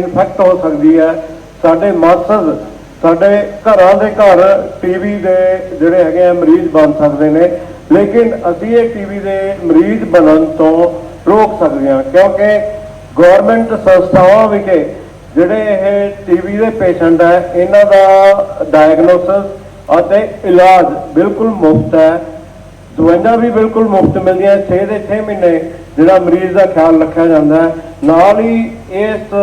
In fact ਹੋ ਸਕਦੀ ਹੈ। ਸਾਡੇ ਮਾਸਸ ਸਾਡੇ ਘਰਾਂ ਦੇ ਘਰ ਟੀਵੀ ਦੇ ਜਿਹੜੇ ਹੈਗੇ ਆ, ਮਰੀਜ਼ ਬਣ ਸਕਦੇ ਨੇ। ਲੇਕਿਨ ਅਸੀਂ ਇਹ ਟੀਵੀ ਦੇ ਮਰੀਜ਼ ਬਣਨ ਤੋਂ ਰੋਕ ਸਕਦੇ ਹਾਂ, ਕਿਉਂਕਿ ਗਵਰਨਮੈਂਟ ਸੰਸਥਾਵਾਂ ਵਿਖੇ ਜਿਹੜੇ ਇਹ ਟੀਵੀ ਦੇ ਪੇਸ਼ੈਂਟ ਹੈ, ਇਹਨਾਂ ਦਾ ਡਾਇਗਨੋਸਿਸ ਅਤੇ ਇਲਾਜ ਬਿਲਕੁਲ ਮੁਫਤ ਹੈ। ਦਵਾਈਆਂ ਵੀ ਬਿਲਕੁਲ ਮੁਫਤ ਮਿਲਦੀਆਂ 6 ਦੇ 6 ਮਹੀਨੇ ਜਿਹੜਾ ਮਰੀਜ਼ ਦਾ ਖਿਆਲ ਰੱਖਿਆ ਜਾਂਦਾ ਹੈ। ਨਾਲ ਹੀ ਇਸ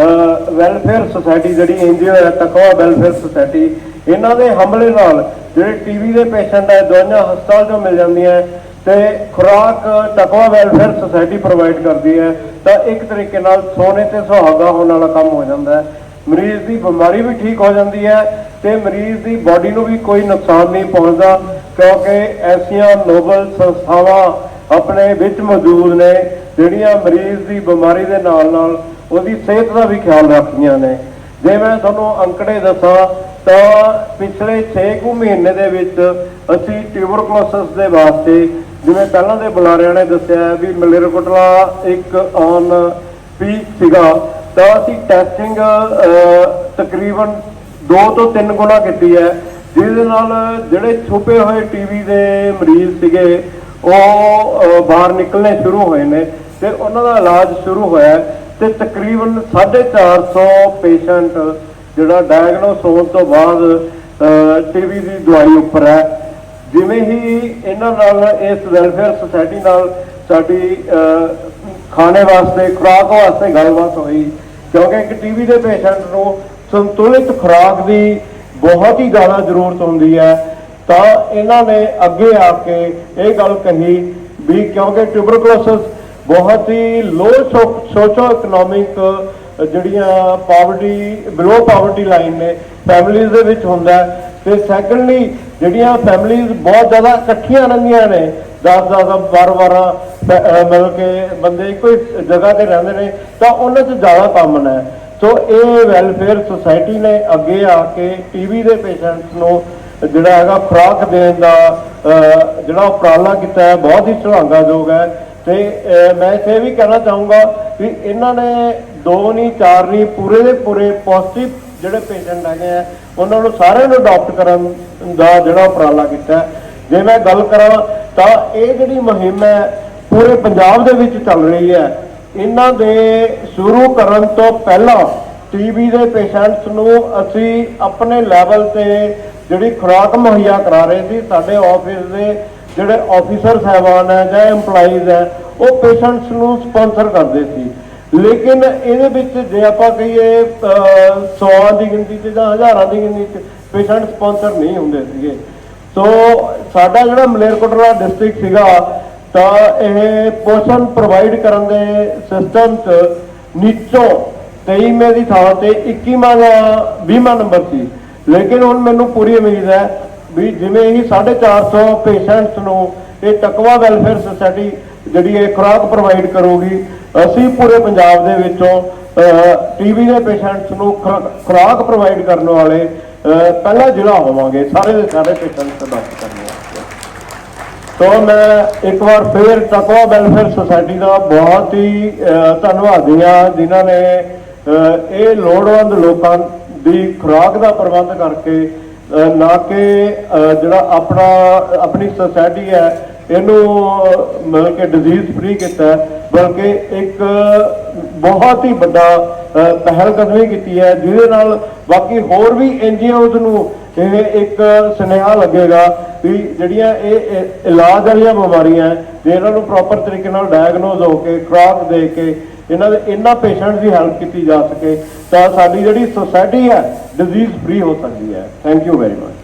ਵੈਲਫੇਅਰ ਸੁਸਾਇਟੀ ਜਿਹੜੀ ਐਨਜੀਓ ਹੈ ਤਕਵਾ ਵੈਲਫੇਅਰ ਸੁਸਾਇਟੀ ਇਹਨਾਂ ਦੇ ਹਮਲੇ ਨਾਲ ਜਿਹੜੇ ਟੀਵੀ ਦੇ ਪੇਸ਼ੈਂਟ ਹੈ, ਦਵਾਈਆਂ ਹਸਪਤਾਲ ਚੋਂ ਮਿਲ ਜਾਂਦੀਆਂ ਹੈ ਤੇ ਖੁਰਾਕ ਤਕਵਾ ਵੈਲਫੇਅਰ ਸੁਸਾਇਟੀ ਪ੍ਰੋਵਾਈਡ ਕਰਦੀ ਹੈ, ਤਾਂ ਇੱਕ ਤਰੀਕੇ ਨਾਲ ਸੋਨੇ ਤੇ ਸੁਹਾਗਾ ਹੋਣ ਵਾਲਾ ਕੰਮ ਹੋ ਜਾਂਦਾ ਹੈ। ਮਰੀਜ਼ ਦੀ ਬਿਮਾਰੀ ਵੀ ਠੀਕ ਹੋ ਜਾਂਦੀ ਹੈ ਤੇ ਮਰੀਜ਼ ਦੀ ਬਾਡੀ ਨੂੰ ਵੀ ਕੋਈ ਨੁਕਸਾਨ ਨਹੀਂ ਪਹੁੰਚਦਾ, ਕਿਉਂਕਿ ਐਸੀਆਂ ਨੋਬਲ ਸੰਸਥਾਵਾਂ ਆਪਣੇ ਵਿੱਚ ਮੌਜੂਦ ਨੇ ਜਿਹੜੀਆਂ ਮਰੀਜ਼ ਦੀ ਬਿਮਾਰੀ ਦੇ ਨਾਲ ਨਾਲ ਉਹਦੀ ਸਿਹਤ ਦਾ ਵੀ ਖਿਆਲ ਰੱਖਦੀਆਂ ਨੇ। ਜੇ ਮੈਂ ਤੁਹਾਨੂੰ ਅੰਕੜੇ ਦੱਸਾਂ, ਤਾਂ ਪਿਛਲੇ 6 ਕੁ ਮਹੀਨੇ ਦੇ ਵਿੱਚ ਅਸੀਂ ਟਿਊਬਰਕਲੋਸਿਸ ਦੇ ਵਾਸਤੇ, ਜਿਵੇਂ ਪਹਿਲਾਂ ਦੇ ਬੁਲਾਰਿਆਂ ਨੇ ਦੱਸਿਆ ਵੀ ਮਲੇਰਕੋਟਲਾ ਇੱਕ ਔਨ ਪੀਕ ਸੀਗਾ, ਤਾਂ ਅਸੀਂ ਟੈਸਟਿੰਗ ਤਕਰੀਬਨ 2 ਤੋਂ 3 ਗੁਣਾ ਕੀਤੀ ਹੈ। ਜਿਹਦੇ ਨਾਲ ਜਿਹੜੇ ਛੁਪੇ ਹੋਏ ਟੀਵੀ ਦੇ ਮਰੀਜ਼ ਸੀਗੇ, ਉਹ ਬਾਹਰ ਨਿਕਲਣੇ ਸ਼ੁਰੂ ਹੋਏ ਨੇ। ਤੇ ਉਹਨਾਂ ਦਾ ਇਲਾਜ ਸ਼ੁਰੂ ਹੋਇਆ ਹੈ ਤੇ ਤਕਰੀਬਨ 450 ਪੇਸ਼ੈਂਟ ਜਿਹੜਾ ਡਾਇਗਨੋਸ ਹੋਣ ਤੋਂ ਬਾਅਦ ਟੀਵੀ ਦੀ ਦਵਾਈ ਉੱਪਰ ਹੈ। ਜਿਵੇਂ ਹੀ ਇਹਨਾਂ ਨਾਲ ਇਸ ਵੈਲਫੇਅਰ ਸੁਸਾਇਟੀ ਨਾਲ ਸਾਡੀ ਖਾਣੇ ਵਾਸਤੇ, ਖੁਰਾਕ ਵਾਸਤੇ ਗੱਲਬਾਤ ਹੋਈ, ਕਿਉਂਕਿ ਇੱਕ ਟੀਵੀ ਦੇ ਪੇਸ਼ੈਂਟ ਨੂੰ ਸੰਤੁਲਿਤ ਖੁਰਾਕ ਦੀ ਬਹੁਤ ਹੀ ਜ਼ਿਆਦਾ ਜ਼ਰੂਰਤ ਹੁੰਦੀ ਹੈ, ਤਾਂ ਇਹਨਾਂ ਨੇ ਅੱਗੇ ਆ ਕੇ ਇਹ ਗੱਲ ਕਹੀ ਵੀ ਕਿਉਂਕਿ ਟਿਊਬਰਕਲੋਸਿਸ ਬਹੁਤ ਹੀ ਲੋ ਸੋਸ਼ੋ ਇਕਨੋਮਿਕ ਜਿਹੜੀਆਂ ਪਾਵਰਟੀ ਬਿਲੋ ਪਾਵਰਟੀ ਲਾਈਨ ਨੇ ਫੈਮਿਲੀਜ਼ ਦੇ ਵਿੱਚ ਹੁੰਦਾ ਹੈ। ਤੇ ਸੈਕੰਡਲੀ ਜਿਹੜੀਆਂ ਫੈਮਿਲੀਜ਼ ਬਹੁਤ ਜ਼ਿਆਦਾ ਇਕੱਠੀਆਂ ਰਹਿੰਦੀਆਂ ਨੇ 10 10 12 12 ਮਤਲਬ ਕਿ ਬੰਦੇ ਇੱਕੋ ਹੀ ਜਗ੍ਹਾ ਤੇ ਰਹਿੰਦੇ ਨੇ, ਤਾਂ ਉਹਨਾਂ 'ਚ ਜ਼ਿਆਦਾ ਕਾਮਨ ਹੈ ਸੋ ਇਹ ਵੈਲਫੇਅਰ ਸੁਸਾਇਟੀ ਨੇ ਅੱਗੇ ਆ ਕੇ ਟੀਵੀ ਦੇ ਪੇਸ਼ੈਂਟਸ ਨੂੰ ਜਿਹੜਾ ਹੈਗਾ ਖੁਰਾਕ ਦੇਣ ਦਾ ਜਿਹੜਾ ਉਪਰਾਲਾ ਕੀਤਾ ਹੈ, ਬਹੁਤ ਹੀ ਸ਼ਲਾਘਾਯੋਗ ਹੈ। ਤੇ ਮੈਂ ਇੱਥੇ ਇਹ ਵੀ ਕਹਿਣਾ ਚਾਹੂੰਗਾ ਵੀ ਇਹਨਾਂ ਨੇ ਦੋ ਨਹੀਂ ਚਾਰ ਨਹੀਂ ਪੂਰੇ ਦੇ ਪੂਰੇ ਪੋਜ਼ਿਟਿਵ ਜਿਹੜੇ ਪੇਸ਼ੈਂਟ ਹੈਗੇ ਆ, ਉਹਨਾਂ ਨੂੰ ਸਾਰਿਆਂ ਨੂੰ ਅਡਾਪਟ ਕਰਨ ਦਾ ਜਿਹੜਾ ਉਪਰਾਲਾ ਕੀਤਾ ਜੇ ਮੈਂ ਗੱਲ ਕਰਾਂ ਤਾਂ ਇਹ ਜਿਹੜੀ ਮੁਹਿੰਮ ਹੈ, ਪੂਰੇ ਪੰਜਾਬ ਦੇ ਵਿੱਚ ਚੱਲ ਰਹੀ ਹੈ। ਇਹਨਾਂ ਦੇ ਸ਼ੁਰੂ ਕਰਨ ਤੋਂ ਪਹਿਲਾਂ ਟੀਬੀ ਦੇ ਪੇਸ਼ੈਂਟਸ ਨੂੰ ਅਸੀਂ ਆਪਣੇ ਲੈਵਲ ਤੇ ਜਿਹੜੀ ਖੁਰਾਕ ਮੁਹੱਈਆ ਕਰਾ ਰਹੇ ਸੀ, ਸਾਡੇ ਆਫਿਸ ਦੇ ਜਿਹੜੇ ਆਫੀਸਰ ਸਾਹਿਬਾਨ ਹੈ ਜਾਂ EMPLOYEES ਹੈ ਉਹ ਪੇਸ਼ੈਂਟਸ ਨੂੰ ਸਪਾਂਸਰ ਕਰਦੇ ਸੀ। ਲੇਕਿਨ ਇਹਦੇ ਵਿੱਚ ਜੇ ਆਪਾਂ ਕਹੀਏ ਅਹ, ਦੀ ਗਿਣਤੀ 'ਚ ਜਾਂ ਹਜ਼ਾਰਾਂ ਦੀ ਗਿਣਤੀ 'ਚ ਪੇਸ਼ੈਂਟ ਸਪਾਂਸਰ ਨਹੀਂ ਹੁੰਦੇ ਸੀਗੇ। ਸੋ ਸਾਡਾ ਜਿਹੜਾ ਮਲੇਰਕੋਟਲਾ ਡਿਸਟ੍ਰਿਕਟ ਸੀਗਾ ਤਾਂ ਇਹ ਪੋਸ਼ਨ ਪ੍ਰੋਵਾਈਡ ਕਰਨ ਦੇ ਸਿਸਟਮ 'ਚ ਨੀਚੋਂ 23ਵੇਂ ਦੀ ਥਾਂ ਤੇ 21ਵਾਂ ਜਾਂ 20ਵਾਂ ਨੰਬਰ ਸੀ। ਲੇਕਿਨ ਹੁਣ ਮੈਨੂੰ ਪੂਰੀ ਉਮੀਦ ਹੈ ਵੀ ਜਿਵੇਂ ਹੀ 450 ਪੇਸ਼ੈਂਟਸ ਨੂੰ ਇਹ ਟਕਵਾ ਵੈਲਫੇਅਰ ਸੁਸਾਇਟੀ ਜਿਹੜੀ ਇਹ ਖੁਰਾਕ ਪ੍ਰੋਵਾਈਡ ਕਰੂਗੀ ਅਸੀਂ ਪੂਰੇ ਪੰਜਾਬ ਦੇ ਵਿੱਚੋਂ ਟੀਵੀ ਦੇ ਪੇਸ਼ੈਂਟਸ ਨੂੰ ਖੁਰਾ- ਖੁਰਾਕ ਪ੍ਰੋਵਾਈਡ ਕਰਨ ਵਾਲੇ ਪਹਿਲਾ ਜ਼ਿਲ੍ਹਾ ਹੋਵਾਂਗੇ ਸਾਰੇ ਦੇ ਸਾਰੇ ਪੇਸ਼ੈਂਟਸ ਅਡਾਪਟ ਕਰਨ ਵਾਸਤੇ। ਤੋ ਮੈਂ ਇੱਕ ਵਾਰ ਫੇਰ ਤਕਵਾ ਵੈਲਫੇਅਰ ਸੁਸਾਇਟੀ ਦਾ ਬਹੁਤ ਹੀ ਅਹ, ਧੰਨਵਾਦੀ ਹਾਂ ਜਿਨ੍ਹਾਂ ਨੇ ਇਹ ਲੋੜਵੰਦ ਲੋਕਾਂ ਦੀ ਖੁਰਾਕ ਦਾ ਪ੍ਰਬੰਧ ਕਰਕੇ ਨਾ ਕਿ ਜਿਹੜਾ ਆਪਣਾ ਆਪਣੀ ਸੋਸਾਇਟੀ ਹੈ ਇਹਨੂੰ ਮਤਲਬ ਕਿ ਡਿਜ਼ੀਜ਼ ਫ੍ਰੀ ਕੀਤਾ ਬਲਕਿ ਇੱਕ ਬਹੁਤ ਹੀ ਵੱਡਾ ਅਹ, ਪਹਿਲ ਕਦਮੀ ਕੀਤੀ ਹੈ ਜਿਹਦੇ ਨਾਲ ਬਾਕੀ ਹੋਰ ਵੀ ਐਨਜੀਓਜ਼ ਨੂੰ ਇਹ ਇੱਕ ਸੁਨੇਹਾ ਲੱਗੇਗਾ ਵੀ ਜਿਹੜੀਆਂ ਇਹ ਇਲਾਜ ਵਾਲੀਆਂ ਬਿਮਾਰੀਆਂ ਜੇ ਇਹਨਾਂ ਨੂੰ ਪ੍ਰੋਪਰ ਤਰੀਕੇ ਨਾਲ ਡਾਇਗਨੋਜ਼ ਹੋ ਕੇ ਖੁਰਾਕ ਦੇ ਕੇ ਇਹਨਾਂ ਦੇ ਇਹਨਾਂ ਪੇਸ਼ੈਂਟਸ ਦੀ ਹੈਲਪ ਕੀਤੀ ਜਾ ਸਕੇ ਤਾਂ ਸਾਡੀ ਜਿਹੜੀ ਸੋਸਾਇਟੀ ਹੈ ਡਿਜ਼ੀਜ਼ ਫ੍ਰੀ ਹੋ ਸਕਦੀ ਹੈ ਥੈਂਕ ਯੂ ਵੈਰੀ ਮਚ